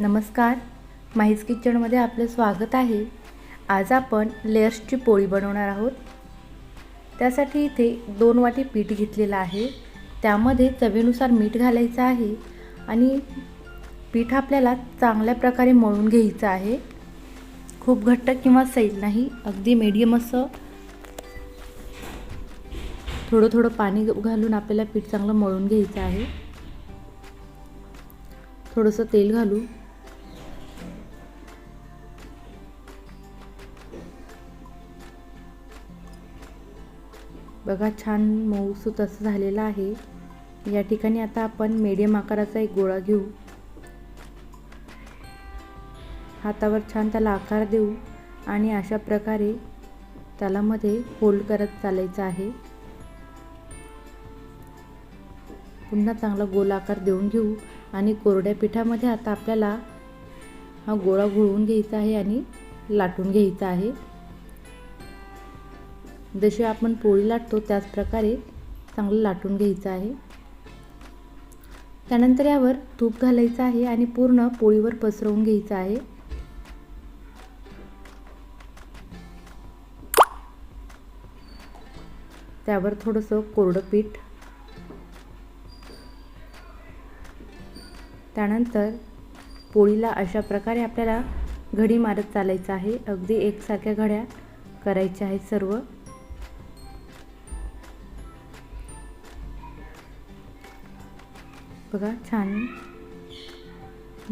नमस्कार. माहीज किचनमध्ये आपलं स्वागत आहे. आज आपण लेयर्सची पोळी बनवणार आहोत. त्यासाठी इथे दोन वाटी पीठ घेतलेलं आहे. त्यामध्ये चवीनुसार मीठ घालायचं आहे आणि पीठ आपल्याला चांगल्या प्रकारे मळून घ्यायचं आहे. खूप घट्ट किंवा सैल नाही अगदी मीडियम असं. थोडं थोडं पाणी घालून आपल्याला पीठ चांगलं मळून घ्यायचं आहे. थोडंसं तेल घालू. बघा छान मऊसूत असं झालेलं आहे. या ठिकाणी आता आपण मीडियम आकाराचा एक गोळा घेऊ. हातावर छान त्याला आकार देऊ आणि अशा प्रकारे त्याला मध्ये होल्ड करत चालायचं आहे. पुन्हा चांगला गोल आकार देऊन घेऊ आणि कोरड्या पिठामध्ये आता आपल्याला हा गोळा घोळवून घ्यायचा आहे आणि लाटून घ्यायचा आहे. जशी आपण पोळी लाटतो त्याच प्रकारे चांगलं लाटून घ्यायचं आहे. त्यानंतर यावर तूप घालायचं आहे आणि पूर्ण पोळीवर पसरवून घ्यायचं आहे. त्यावर थोडंसं कोरडं पीठ. त्यानंतर पोळीला अशा प्रकारे आपल्याला घडी मारत चालायचं आहे. अगदी एकसारख्या घड्या करायच्या आहेत सर्व. बघा छान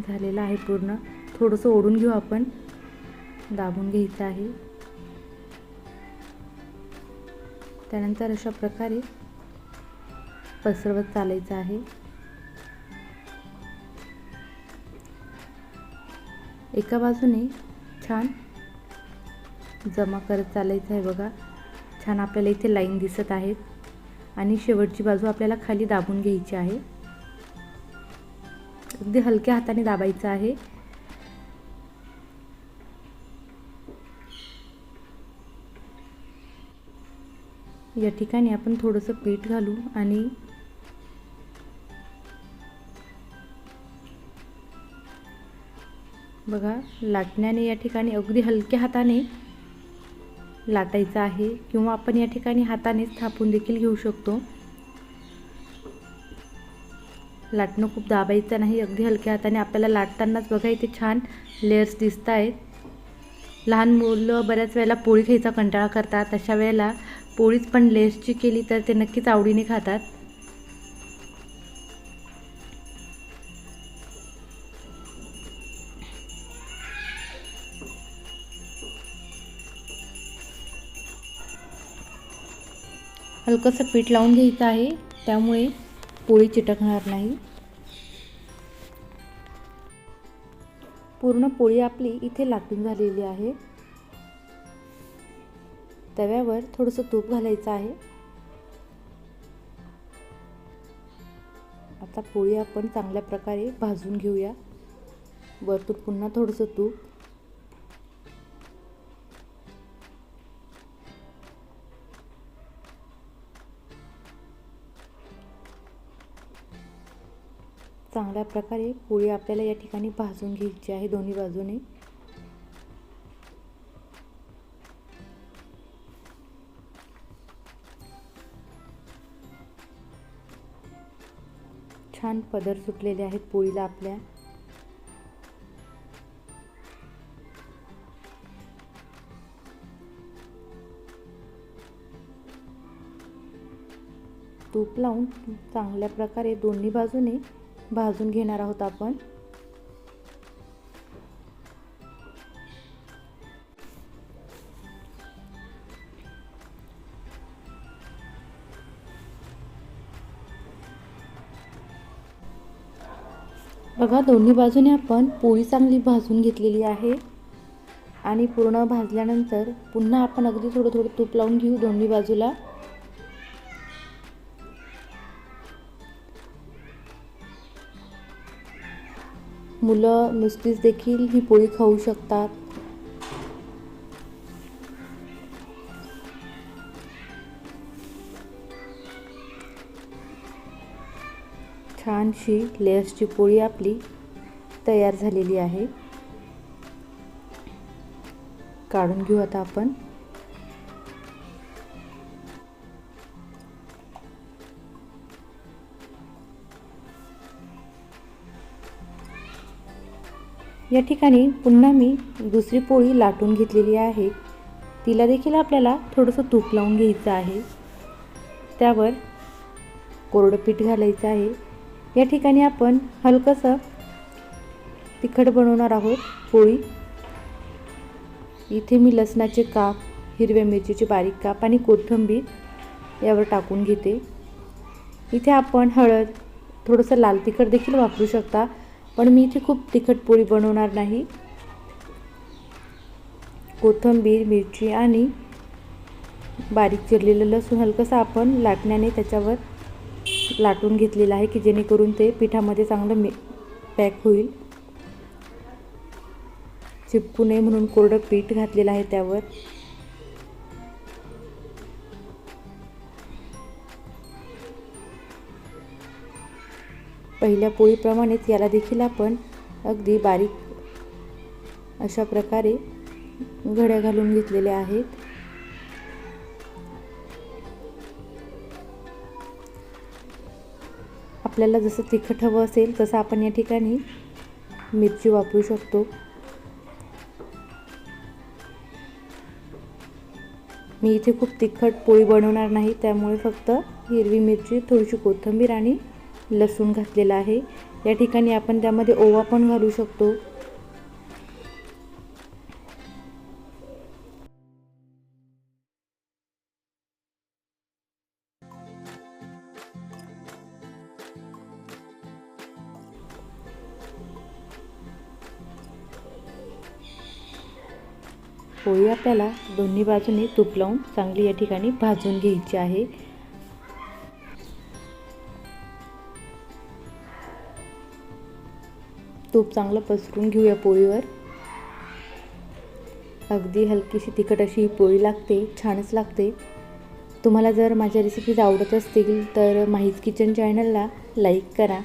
झालेलं आहे पूर्ण. थोडंसं ओढून घेऊ आपण. दाबून घ्यायचं आहे. त्यानंतर अशा प्रकारे पसरवत चालायचं आहे. एका बाजूने छान जमा करत चालायचं आहे बघा. छान आपल्याला इथे लाईन दिसत आहेत. आणि शेवटची बाजू आपल्याला खाली दाबून घ्यायची आहे. अगदी हलक्या हाताने दाबायचं आहे. या ठिकाणी आपण थोडंसं पीठ घालू आणि बघा लाटण्याने या ठिकाणी अगदी हलक्या हाताने लाटायचं आहे किंवा आपण या ठिकाणी हातानेच थापून देखील घेऊ शकतो. लाटणं खूप दाबायचं नाही अगदी हलक्या हाताने आपल्याला लाटतानाच बघा इथे छान लेअर्स दिसत आहेत लहान मुलं बऱ्याच वेळेला पोळी खायचा कंटाळा करतात अशा वेळेला पोळीच पण लेसची केली तर ते नक्कीच आवडीने खातात. हलकंसं पीठ लावून घ्यायचं आहे त्यामुळे पोळी चिटकणार नाही. पूर्ण पोळी आपली इथे लाटून झालेली आहे. तव्यावर थोडंसं तूप घालायचं आहे. आता पोळी आपण चांगल्या प्रकारे भाजून घेऊया. वरतून पुन्हा थोडंसं तूप. चांगल्या प्रकारे पोळी आपल्याला या ठिकाणी भाजून घ्यायची आहे दोन्ही बाजूने. छान पदर सुटलेले आहेत पोळीला आपल्या. तूप लावून चांगल्या प्रकारे दोन्ही बाजूने भाजून घेणार आहोत आपण. बघा दोन्ही बाजूने आपण पोळी चांगली भाजून घेतलेली आहे. आणि पूर्ण भाजल्यानंतर पुन्हा आपण अगदी थोडं थोडं तूप लावून घेऊ दोन्ही बाजूला. मुलं नुसतीच देखील ही पोळी खाऊ शकतात. छानशी लेयर्सची पोळी आपली तयार झालेली आहे. काढून घेऊ आता आपण. या ठिकाणी पुन्हा मी दुसरी पोळी लाटून घेतलेली आहे. तिला देखील आपल्याला थोडंसं तूप लावून घ्यायचं आहे. त्यावर कोरडं पीठ घालायचं आहे. या ठिकाणी आपण हलकंसं तिखट बनवणार आहोत पोळी. इथे मी लसणाचे काप हिरव्या मिरचीचे बारीक काप आणि कोथिंबीर यावर टाकून घेते. इथे आपण हळद थोडंसं लाल तिखट देखील वापरू शकता. पण मी इथे खूप तिखट पोळी बनवणार नाही. कोथिंबीर मिरची आणि बारीक चिरलेलं लसूण हलकंसं आपण लाटण्याने त्याच्यावर लाटून घेतलेलं आहे की जेणेकरून ते पिठामध्ये चांगलं मी पॅक होईल. चिपकू नये म्हणून कोरडं पीठ घातलेलं आहे त्यावर. पहिल्या पोळीप्रमाणेच याला देखील आपण अगदी बारीक अशा प्रकारे घड्या घालून घेतलेल्या आहेत. आपल्याला जसं तिखट हवं असेल तसं आपण या ठिकाणी मिरची वापरू शकतो. मी इथे खूप तिखट पोळी बनवणार नाही त्यामुळे फक्त हिरवी मिरची थोडीशी कोथिंबीर आणि लसूण घातलेला आहे. या ठिकाणी आपण त्यामध्ये ओवा पण घालू शकतो. पोळी आपल्याला दोन्ही बाजूने तूप लावून चांगली या ठिकाणी भाजून घ्यायची आहे. तूप चांगलं पसरून घेऊया पोळीवर. अगदी हलकीशी तिखट अशी ही पोळी लागते छानच लागते. तुम्हाला जर माझ्या रेसिपीज आवडत असतील तर माहीज किचन चॅनलला लाईक करा.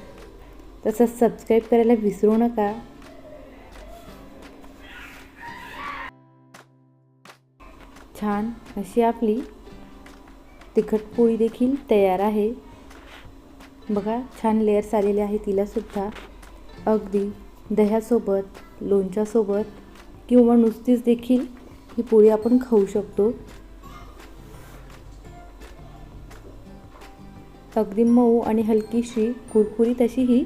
तसंच सबस्क्राईब करायला विसरू नका. छान अशी आपली तिखट पोळी देखील तयार आहे. बघा छान लेअर्स आलेले आहे तिलासुद्धा. अगदी दह्यासोबत लोणच्यासोबत किंवा नुसतीच देखील ही पोळी आपण खाऊ शकतो. अगदी मऊ आणि हलकीशी कुरकुरीत अशी ही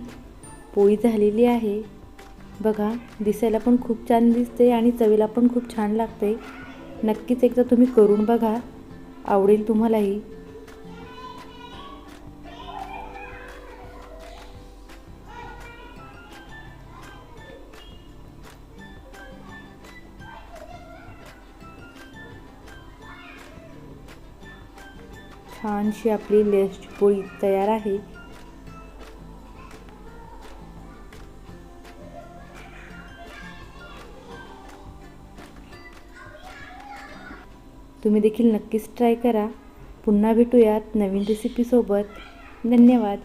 पोळी झालेली आहे. बघा दिसायला पण खूप छान दिसते आणि चवीला पण खूप छान लागते. नक्कीच एकदा तुम्ही करून बघा. आवडेल तुम्हालाही. छानशी आपली लेसची पोळी तयार आहे. तुम्ही देखील नक्कीच ट्राय करा. पुन्हा भेटूयात नवीन रेसिपीसोबत धन्यवाद.